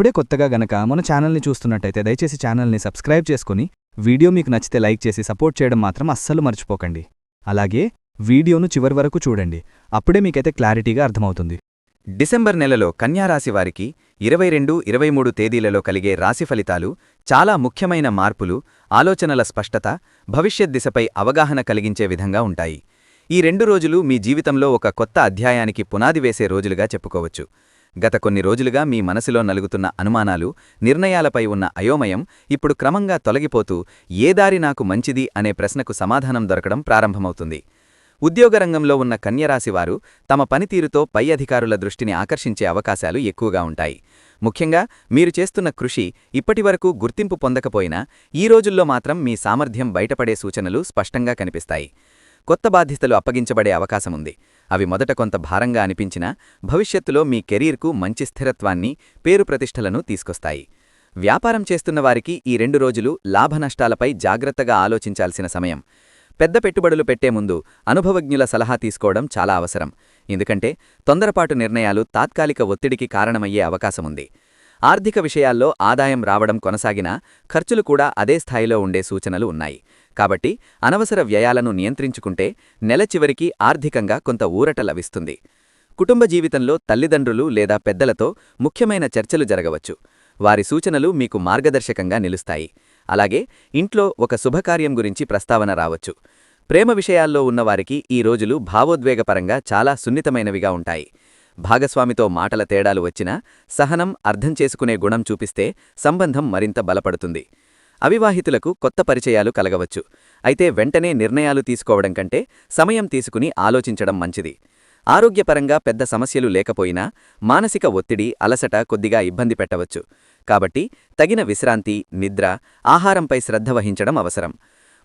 ఇప్పుడే కొత్తగా గనక మన ఛానల్ని చూస్తున్నట్టయితే దయచేసి ఛానల్ని సబ్స్క్రైబ్ చేసుకుని వీడియో మీకు నచ్చితే లైక్ చేసి సపోర్ట్ చేయడం మాత్రం అస్సలు మర్చిపోకండి. అలాగే వీడియోను చివరి వరకు చూడండి. అప్పుడే మీకైతే క్లారిటీగా అర్థమవుతుంది. డిసెంబర్ నెలలో కన్యారాశి వారికి ఇరవై రెండు ఇరవై మూడు తేదీలలో కలిగే రాశి ఫలితాలు చాలా ముఖ్యమైన మార్పులు ఆలోచనల స్పష్టత భవిష్యత్ దిశపై అవగాహన కలిగించే విధంగా ఉంటాయి. ఈ రెండు రోజులు మీ జీవితంలో ఒక కొత్త అధ్యాయానికి పునాది వేసే రోజులుగా చెప్పుకోవచ్చు. గత కొన్ని రోజులుగా మీ మనసులో నలుగుతున్న అనుమానాలు నిర్ణయాలపై ఉన్న అయోమయం ఇప్పుడు క్రమంగా తొలగిపోతూ ఏ దారి నాకు మంచిది అనే ప్రశ్నకు సమాధానం దొరకడం ప్రారంభమవుతుంది. ఉద్యోగరంగంలో ఉన్న కన్యరాశివారు తమ పనితీరుతో పై అధికారుల దృష్టిని ఆకర్షించే అవకాశాలు ఎక్కువగా ఉంటాయి. ముఖ్యంగా మీరు చేస్తున్న కృషి ఇప్పటివరకు గుర్తింపు పొందకపోయినా ఈ రోజుల్లో మాత్రం మీ సామర్థ్యం బయటపడే సూచనలు స్పష్టంగా కనిపిస్తాయి. కొత్త బాధ్యతలు అప్పగించబడే అవకాశముంది. అవి మొదట కొంత భారంగా అనిపించినా భవిష్యత్తులో మీ కెరీర్కు మంచి స్థిరత్వాన్ని పేరు ప్రతిష్టలను తీసుకొస్తాయి. వ్యాపారం చేస్తున్న వారికి ఈ రెండు రోజులు లాభనష్టాలపై జాగ్రత్తగా ఆలోచించాల్సిన సమయం. పెద్ద పెట్టుబడులు పెట్టే ముందు అనుభవజ్ఞుల సలహా తీసుకోవడం చాలా అవసరం. ఎందుకంటే తొందరపాటు నిర్ణయాలు తాత్కాలిక ఒత్తిడికి కారణమయ్యే అవకాశముంది ఆర్థిక విషయాల్లో ఆదాయం రావడం కొనసాగినా ఖర్చులు కూడా అదే స్థాయిలో ఉండే సూచనలు ఉన్నాయి. కాబట్టి అనవసర వ్యయాలను నియంత్రించుకుంటే నెల చివరికి ఆర్థికంగా కొంత ఊరట లభిస్తుంది. కుటుంబ జీవితంలో తల్లిదండ్రులు లేదా పెద్దలతో ముఖ్యమైన చర్చలు జరగవచ్చు. వారి సూచనలు మీకు మార్గదర్శకంగా నిలుస్తాయి. అలాగే ఇంట్లో ఒక శుభకార్యం గురించి ప్రస్తావన రావచ్చు. ప్రేమ విషయాల్లో ఉన్నవారికి ఈ రోజులు భావోద్వేగపరంగా చాలా సున్నితమైనవిగా ఉంటాయి. భాగస్వామితో మాటల తేడాలు వచ్చినా సహనం అర్థం చేసుకునే గుణం చూపిస్తే సంబంధం మరింత బలపడుతుంది. అవివాహితులకు కొత్త పరిచయాలు కలగవచ్చు. అయితే వెంటనే నిర్ణయాలు తీసుకోవడం కంటే సమయం తీసుకుని ఆలోచించడం మంచిది. ఆరోగ్యపరంగా పెద్ద సమస్యలు లేకపోయినా మానసిక ఒత్తిడి అలసట కొద్దిగా ఇబ్బంది పెట్టవచ్చు. కాబట్టి తగిన విశ్రాంతి నిద్ర ఆహారంపై శ్రద్ధ వహించడం అవసరం.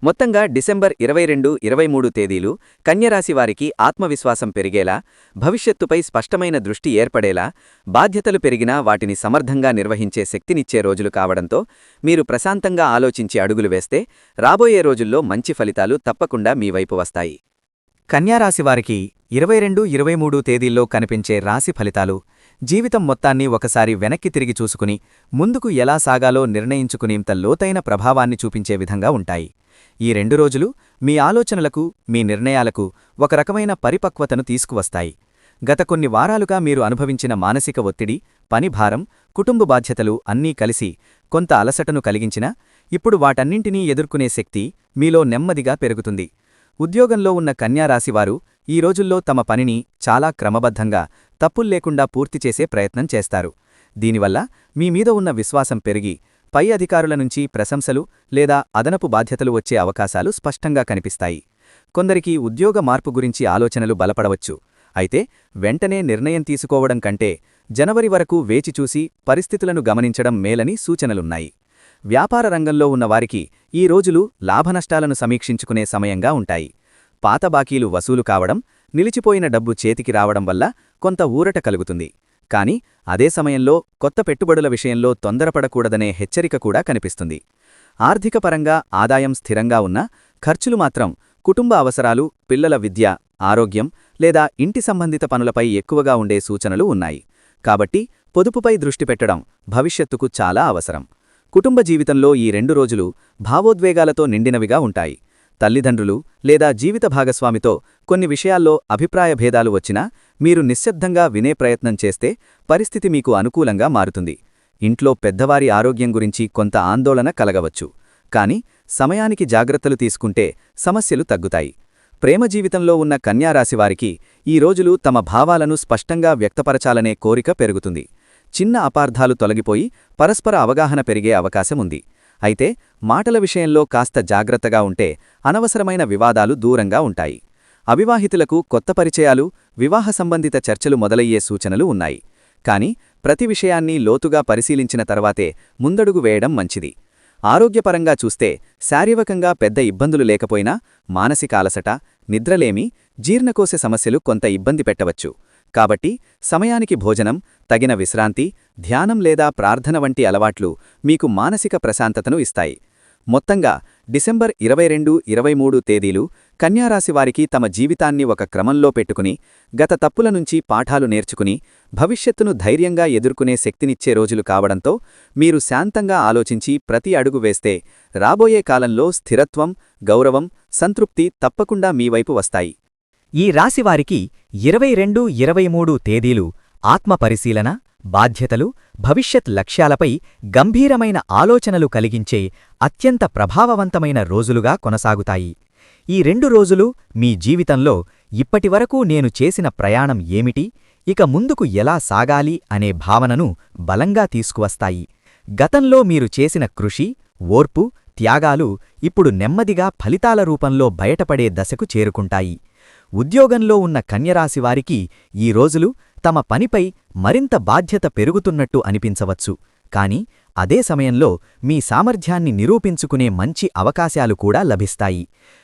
మొత్తంగా డిసెంబర్ ఇరవై రెండు ఇరవై మూడు తేదీలు కన్యరాశివారికి ఆత్మవిశ్వాసం పెరిగేలా భవిష్యత్తుపై స్పష్టమైన దృష్టి ఏర్పడేలా బాధ్యతలు పెరిగినా వాటిని సమర్థంగా నిర్వహించే శక్తినిచ్చే రోజులు కావడంతో మీరు ప్రశాంతంగా ఆలోచించి అడుగులు వేస్తే రాబోయే రోజుల్లో మంచి ఫలితాలు తప్పకుండా మీ వైపు వస్తాయి. కన్యారాశివారికి ఇరవై రెండు ఇరవై మూడు తేదీల్లో కనిపించే రాశి ఫలితాలు జీవితం మొత్తాన్ని ఒకసారి వెనక్కి తిరిగి చూసుకుని ముందుకు ఎలా సాగాలో నిర్ణయించుకునేంత లోతైన ప్రభావాన్ని చూపించే విధంగా ఉంటాయి. ఈ రెండు రోజులు మీ ఆలోచనలకు మీ నిర్ణయాలకు ఒక రకమైన పరిపక్వతను తీసుకువస్తాయి. గత కొన్ని వారాలుగా మీరు అనుభవించిన మానసిక ఒత్తిడి పనిభారం కుటుంబ బాధ్యతలు అన్నీ కలిసి కొంత అలసటను కలిగించినా ఇప్పుడు వాటన్నింటినీ ఎదుర్కొనే శక్తి మీలో నెమ్మదిగా పెరుగుతుంది. ఉద్యోగంలో ఉన్న కన్యారాశివారు ఈ రోజుల్లో తమ పనిని చాలా క్రమబద్ధంగా తప్పుల్లేకుండా పూర్తి చేసే ప్రయత్నం చేస్తారు. దీనివల్ల మీ మీద ఉన్న విశ్వాసం పెరిగి పై అధికారుల నుంచి ప్రశంసలు లేదా అదనపు బాధ్యతలు వచ్చే అవకాశాలు స్పష్టంగా కనిపిస్తాయి. కొందరికి ఉద్యోగ మార్పు గురించి ఆలోచనలు బలపడవచ్చు. అయితే వెంటనే నిర్ణయం తీసుకోవడం కంటే జనవరి వరకు వేచిచూసి పరిస్థితులను గమనించడం మేలని సూచనలున్నాయి. వ్యాపార రంగంలో ఉన్నవారికి ఈ రోజులు లాభనష్టాలను సమీక్షించుకునే సమయంగా ఉంటాయి. పాత బాకీలు వసూలు కావడం నిలిచిపోయిన డబ్బు చేతికి రావడం వల్ల కొంత ఊరట కలుగుతుంది. కాని అదే సమయంలో కొత్త పెట్టుబడుల విషయంలో తొందరపడకూడదనే హెచ్చరిక కూడా కనిపిస్తుంది. ఆర్థికపరంగా ఆదాయం స్థిరంగా ఉన్నా ఖర్చులు మాత్రం కుటుంబ అవసరాలు పిల్లల విద్య ఆరోగ్యం లేదా ఇంటి సంబంధిత పనులపై ఎక్కువగా ఉండే సూచనలు ఉన్నాయి. కాబట్టి పొదుపుపై దృష్టి పెట్టడం భవిష్యత్తుకు చాలా అవసరం. కుటుంబ జీవితంలో ఈ రెండు రోజులు భావోద్వేగాలతో నిండినవిగా ఉంటాయి. తల్లిదండ్రులు లేదా జీవిత భాగస్వామితో కొన్ని విషయాల్లో అభిప్రాయ భేదాలు వచ్చినా మీరు నిశ్శబ్దంగా వినే ప్రయత్నం చేస్తే పరిస్థితి మీకు అనుకూలంగా మారుతుంది. ఇంట్లో పెద్దవారి ఆరోగ్యం గురించి కొంత ఆందోళన కలగవచ్చు. కాని సమయానికి జాగ్రత్తలు తీసుకుంటే సమస్యలు తగ్గుతాయి. ప్రేమ జీవితంలో ఉన్న కన్యారాశివారికి ఈ రోజులు తమ భావాలను స్పష్టంగా వ్యక్తపరచాలనే కోరిక పెరుగుతుంది. చిన్న అపార్థాలు తొలగిపోయి పరస్పర అవగాహన పెరిగే అవకాశముంది అయితే మాటల విషయంలో కాస్త జాగ్రత్తగా ఉంటే అనవసరమైన వివాదాలు దూరంగా ఉంటాయి. అవివాహితులకు కొత్త పరిచయాలు వివాహ సంబంధిత చర్చలు మొదలయ్యే సూచనలు ఉన్నాయి. కాని ప్రతి విషయాన్ని లోతుగా పరిశీలించిన తర్వాతే ముందడుగు వేయడం మంచిది. ఆరోగ్యపరంగా చూస్తే శారీరకంగా పెద్ద ఇబ్బందులు లేకపోయినా మానసిక అలసట నిద్రలేమి జీర్ణకోశ సమస్యలు కొంత ఇబ్బంది పెట్టవచ్చు. కాబట్టి సమయానికి భోజనం తగిన విశ్రాంతి ధ్యానం లేదా ప్రార్థన వంటి అలవాట్లు మీకు మానసిక ప్రశాంతతను ఇస్తాయి. మొత్తంగా డిసెంబర్ ఇరవై రెండు ఇరవై మూడు తేదీలు కన్యారాశివారికి తమ జీవితాన్ని ఒక క్రమంలో పెట్టుకుని గత తప్పుల నుంచి పాఠాలు నేర్చుకుని భవిష్యత్తును ధైర్యంగా ఎదుర్కొనే శక్తినిచ్చే రోజులు కావడంతో మీరు శాంతంగా ఆలోచించి ప్రతి అడుగు వేస్తే రాబోయే కాలంలో స్థిరత్వం గౌరవం సంతృప్తి తప్పకుండా మీ వైపు వస్తాయి. ఈ రాశివారికి ఇరవై రెండు ఇరవై మూడు తేదీలు ఆత్మపరిశీలన బాధ్యతలు భవిష్యత్ లక్ష్యాలపై గంభీరమైన ఆలోచనలు కలిగించే అత్యంత ప్రభావవంతమైన రోజులుగా కొనసాగుతాయి. ఈ రెండు రోజులు మీ జీవితంలో ఇప్పటివరకు నేను చేసిన ప్రయాణం ఏమిటి ఇక ముందుకు ఎలా సాగాలి అనే భావనను బలంగా తీసుకువస్తాయి. గతంలో మీరు చేసిన కృషి ఓర్పు త్యాగాలు ఇప్పుడు నెమ్మదిగా ఫలితాల రూపంలో బయటపడే దశకు చేరుకుంటాయి. ఉద్యోగంలో ఉన్న కన్యరాశివారికి ఈ రోజులు తమ పనిపై మరింత బాధ్యత పెరుగుతున్నట్టు అనిపించవచ్చు. కాని అదే సమయంలో మీ సామర్థ్యాన్ని నిరూపించుకునే మంచి అవకాశాలు కూడా లభిస్తాయి.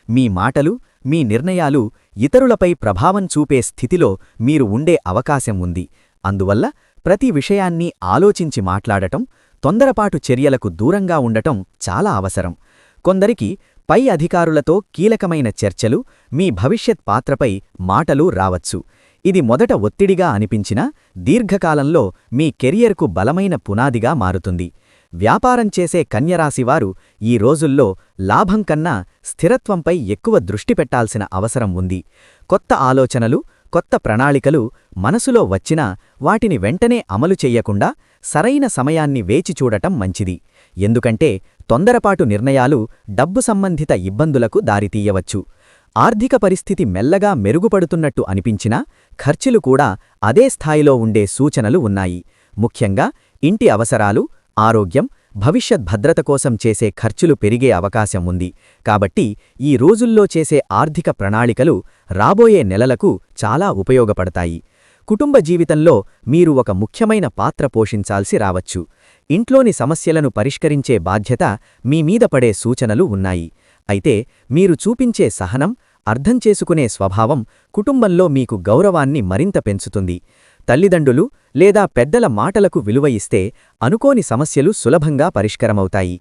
మీ మాటలు మీ నిర్ణయాలు ఇతరులపై ప్రభావం చూపే స్థితిలో మీరు ఉండే అవకాశం ఉంది. అందువల్ల ప్రతి విషయాన్ని ఆలోచించి మాట్లాడటం తొందరపాటు చర్యలకు దూరంగా ఉండటం చాలా అవసరం. కొందరికి పై అధికారులతో కీలకమైన చర్చలు మీ భవిష్యత్ పాత్రపై మాటలు రావచ్చు. ఇది మొదట ఒత్తిడిగా అనిపించినా దీర్ఘకాలంలో మీ కెరియర్కు బలమైన పునాదిగా మారుతుంది. వ్యాపారం చేసే కన్యరాశివారు ఈ రోజుల్లో లాభం కన్నా స్థిరత్వంపై ఎక్కువ దృష్టి పెట్టాల్సిన అవసరం ఉంది. కొత్త ఆలోచనలు కొత్త ప్రణాళికలు మనసులో వచ్చినా వాటిని వెంటనే అమలు చెయ్యకుండా సరైన సమయాన్ని వేచి చూడటం మంచిది. ఎందుకంటే తొందరపాటు నిర్ణయాలు డబ్బు సంబంధిత ఇబ్బందులకు దారితీయవచ్చు. ఆర్థిక పరిస్థితి మెల్లగా మెరుగుపడుతున్నట్టు అనిపించినా ఖర్చులు కూడా అదే స్థాయిలో ఉండే సూచనలు ఉన్నాయి. ముఖ్యంగా ఇంటి అవసరాలు ఆరోగ్యం భవిష్యత్ భద్రత కోసం చేసే ఖర్చులు పెరిగే అవకాశం ఉంది. కాబట్టి ఈ రోజుల్లో చేసే ఆర్థిక ప్రణాళికలు రాబోయే నెలలకు చాలా ఉపయోగపడతాయి. కుటుంబ జీవితంలో మీరు ఒక ముఖ్యమైన పాత్ర పోషించాల్సి రావచ్చు. ఇంట్లోని సమస్యలను పరిష్కరించే బాధ్యత మీ మీద పడే సూచనలు ఉన్నాయి. అయితే మీరు చూపించే సహనం అర్థం చేసుకునే స్వభావం కుటుంబంలో మీకు గౌరవాన్ని మరింత పెంచుతుంది. తల్లిదండ్రులు లేదా పెద్దల మాటలకు విలువ ఇస్తే అనుకోని సమస్యలు సులభంగా పరిష్కరమవుతాయి.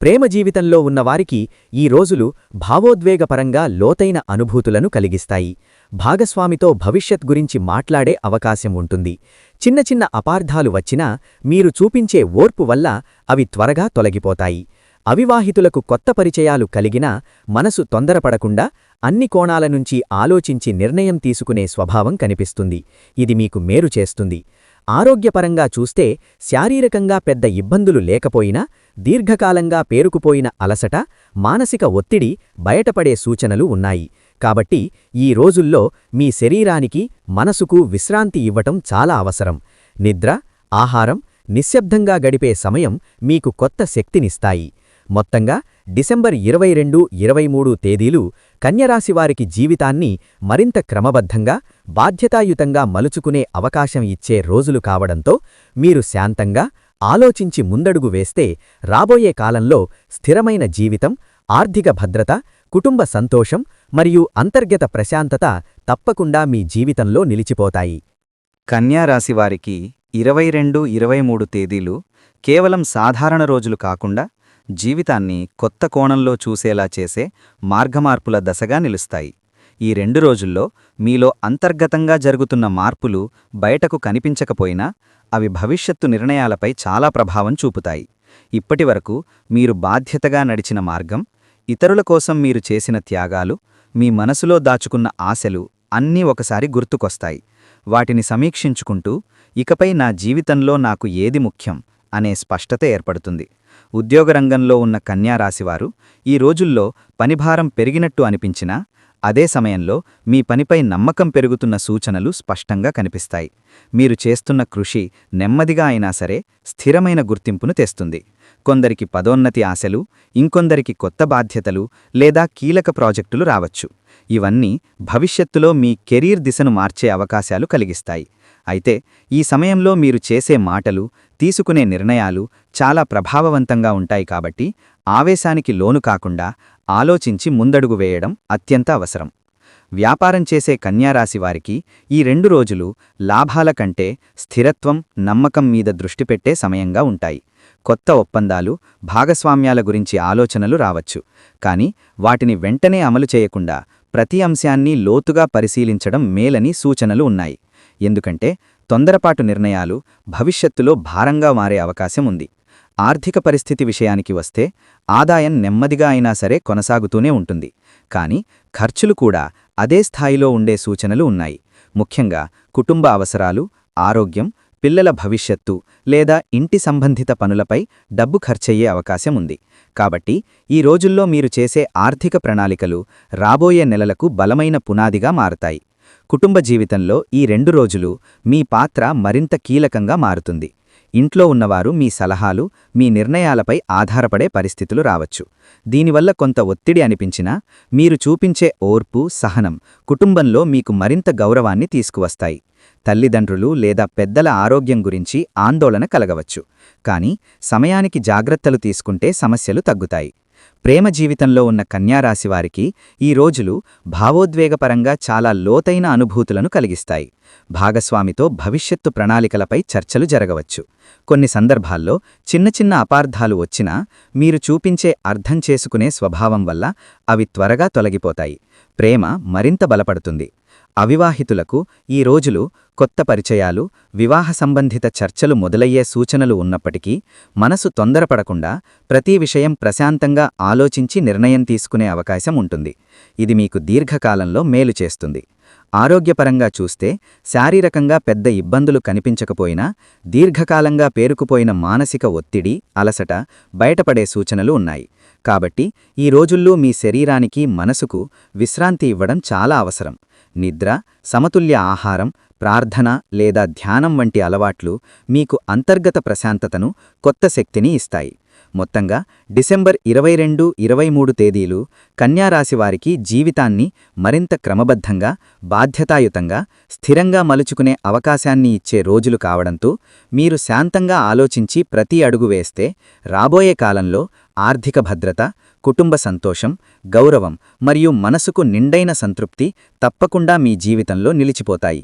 ప్రేమ జీవితంలో ఉన్నవారికి ఈ రోజులు భావోద్వేగపరంగా లోతైన అనుభూతులను కలిగిస్తాయి. భాగస్వామితో భవిష్యత్ గురించి మాట్లాడే అవకాశం ఉంటుంది. చిన్న చిన్న అపార్థాలు వచ్చినా మీరు చూపించే ఓర్పు వల్ల అవి త్వరగా తొలగిపోతాయి. అవివాహితులకు కొత్త పరిచయాలు కలిగినా మనసు తొందరపడకుండా అన్ని కోణాల నుంచి ఆలోచించి నిర్ణయం తీసుకునే స్వభావం కనిపిస్తుంది. ఇది మీకు మేరు చేస్తుంది. ఆరోగ్యపరంగా చూస్తే శారీరకంగా పెద్ద ఇబ్బందులు లేకపోయినా దీర్ఘకాలంగా పేరుకుపోయిన అలసట మానసిక ఒత్తిడి బయటపడే సూచనలు ఉన్నాయి. కాబట్టి ఈ రోజుల్లో మీ శరీరానికి మనసుకు విశ్రాంతి ఇవ్వటం చాలా అవసరం. నిద్ర ఆహారం నిశ్శబ్దంగా గడిపే సమయం మీకు కొత్త శక్తినిస్తాయి. మొత్తంగా డిసెంబర్ ఇరవై రెండు ఇరవై మూడు తేదీలు కన్యరాశివారికి జీవితాన్ని మరింత క్రమబద్ధంగా బాధ్యతాయుతంగా మలుచుకునే అవకాశం ఇచ్చే రోజులు కావడంతో మీరు శాంతంగా ఆలోచించి ముందడుగు వేస్తే రాబోయే కాలంలో స్థిరమైన జీవితం ఆర్థిక భద్రత కుటుంబ సంతోషం మరియు అంతర్గత ప్రశాంతత తప్పకుండా మీ జీవితంలో నిలిచిపోతాయి. కన్యారాశివారికి ఇరవై రెండు ఇరవై మూడు తేదీలు కేవలం సాధారణ రోజులు కాకుండా జీవితాన్ని కొత్త కోణంలో చూసేలా చేసే మార్గమార్పుల దశగా నిలుస్తాయి. ఈ రెండు రోజుల్లో మీలో అంతర్గతంగా జరుగుతున్న మార్పులు బయటకు కనిపించకపోయినా అవి భవిష్యత్తు నిర్ణయాలపై చాలా ప్రభావం చూపుతాయి. ఇప్పటివరకు మీరు బాధ్యతగా నడిచిన మార్గం ఇతరుల కోసం మీరు చేసిన త్యాగాలు మీ మనసులో దాచుకున్న ఆశలు అన్నీ ఒకసారి గుర్తుకొస్తాయి. వాటిని సమీక్షించుకుంటూ ఇకపై నా జీవితంలో నాకు ఏది ముఖ్యం అనే స్పష్టత ఏర్పడుతుంది. ఉద్యోగ రంగంలో ఉన్న కన్యారాశివారు ఈ రోజుల్లో పనిభారం పెరిగినట్టు అనిపించినా అదే సమయంలో మీ పనిపై నమ్మకం పెరుగుతున్న సూచనలు స్పష్టంగా కనిపిస్తాయి. మీరు చేస్తున్న కృషి నెమ్మదిగా అయినా సరే స్థిరమైన గుర్తింపును తెస్తుంది. కొందరికి పదోన్నతి ఆశలు ఇంకొందరికి కొత్త బాధ్యతలు లేదా కీలక ప్రాజెక్టులు రావచ్చు. ఇవన్నీ భవిష్యత్తులో మీ కెరీర్ దిశను మార్చే అవకాశాలు కలిగిస్తాయి. అయితే ఈ సమయంలో మీరు చేసే మాటలు తీసుకునే నిర్ణయాలు చాలా ప్రభావవంతంగా ఉంటాయి కాబట్టి ఆవేశానికి లోను కాకుండా ఆలోచించి ముందడుగు వేయడం అత్యంత అవసరం. వ్యాపారం చేసే కన్యారాశివారికి ఈ రెండు రోజులు లాభాల కంటే స్థిరత్వం నమ్మకం మీద దృష్టి పెట్టే సమయంగా ఉంటాయి. కొత్త ఒప్పందాలు భాగస్వామ్యాల గురించి ఆలోచనలు రావచ్చు. కాని వాటిని వెంటనే అమలు చేయకుండా ప్రతి అంశాన్ని లోతుగా పరిశీలించడం మేలని సూచనలు ఉన్నాయి. ఎందుకంటే తొందరపాటు నిర్ణయాలు భవిష్యత్తులో భారంగా మారే అవకాశం ఉంది. ఆర్థిక పరిస్థితి విషయానికి వస్తే ఆదాయం నెమ్మదిగా అయినా సరే కొనసాగుతూనే ఉంటుంది. కాని ఖర్చులు కూడా అదే స్థాయిలో ఉండే సూచనలు ఉన్నాయి. ముఖ్యంగా కుటుంబ అవసరాలు ఆరోగ్యం పిల్లల భవిష్యత్తు లేదా ఇంటి సంబంధిత పనులపై డబ్బు ఖర్చయ్యే అవకాశం ఉంది. కాబట్టి ఈ రోజుల్లో మీరు చేసే ఆర్థిక ప్రణాళికలు రాబోయే నెలలకు బలమైన పునాదిగా మారతాయి. కుటుంబ జీవితంలో ఈ రెండు రోజులు మీ పాత్ర మరింత కీలకంగా మారుతుంది. ఇంట్లో ఉన్నవారు మీ సలహాలు మీ నిర్ణయాలపై ఆధారపడే పరిస్థితులు రావచ్చు. దీనివల్ల కొంత ఒత్తిడి అనిపించినా మీరు చూపించే ఓర్పు సహనం కుటుంబంలో మీకు మరింత గౌరవాన్ని తీసుకువస్తాయి. తల్లిదండ్రులు లేదా పెద్దల ఆరోగ్యం గురించి ఆందోళన కలగవచ్చు. కానీ సమయానికి జాగ్రత్తలు తీసుకుంటే సమస్యలు తగ్గుతాయి. ప్రేమ జీవితంలో ఉన్న కన్యారాశివారికి ఈ రోజులు భావోద్వేగపరంగా చాలా లోతైన అనుభూతులను కలిగిస్తాయి. భాగస్వామితో భవిష్యత్తు ప్రణాళికలపై చర్చలు జరగవచ్చు. కొన్ని సందర్భాల్లో చిన్న చిన్న అపార్థాలు వచ్చినా మీరు చూపించే అర్థం చేసుకునే స్వభావం వల్ల అవి త్వరగా తొలగిపోతాయి. ప్రేమ మరింత బలపడుతుంది. అవివాహితులకు ఈ రోజులు కొత్త పరిచయాలు వివాహ సంబంధిత చర్చలు మొదలయ్యే సూచనలు ఉన్నప్పటికీ మనసు తొందరపడకుండా ప్రతి విషయం ప్రశాంతంగా ఆలోచించి నిర్ణయం తీసుకునే అవకాశం ఉంటుంది. ఇది మీకు దీర్ఘకాలంలో మేలు చేస్తుంది. ఆరోగ్యపరంగా చూస్తే శారీరకంగా పెద్ద ఇబ్బందులు కనిపించకపోయినా దీర్ఘకాలంగా పేరుకుపోయిన మానసిక ఒత్తిడి అలసట బయటపడే సూచనలు ఉన్నాయి. కాబట్టి ఈ రోజుల్లో మీ శరీరానికి మనసుకు విశ్రాంతి ఇవ్వడం చాలా అవసరం. నిద్ర సమతుల్య ఆహారం ప్రార్థన లేదా ధ్యానం వంటి అలవాట్లు మీకు అంతర్గత ప్రశాంతతను కొత్త శక్తిని ఇస్తాయి. మొత్తంగా డిసెంబర్ ఇరవై రెండు ఇరవై మూడు తేదీలు కన్యారాశివారికి జీవితాన్ని మరింత క్రమబద్ధంగా బాధ్యతాయుతంగా స్థిరంగా మలుచుకునే అవకాశాన్ని ఇచ్చే రోజులు కావడంతో మీరు శాంతంగా ఆలోచించి ప్రతి అడుగు వేస్తే రాబోయే కాలంలో ఆర్థిక భద్రత కుటుంబ సంతోషం గౌరవం మరియు మనసుకు నిండైన సంతృప్తి తప్పకుండా మీ జీవితంలో నిలిచిపోతాయి.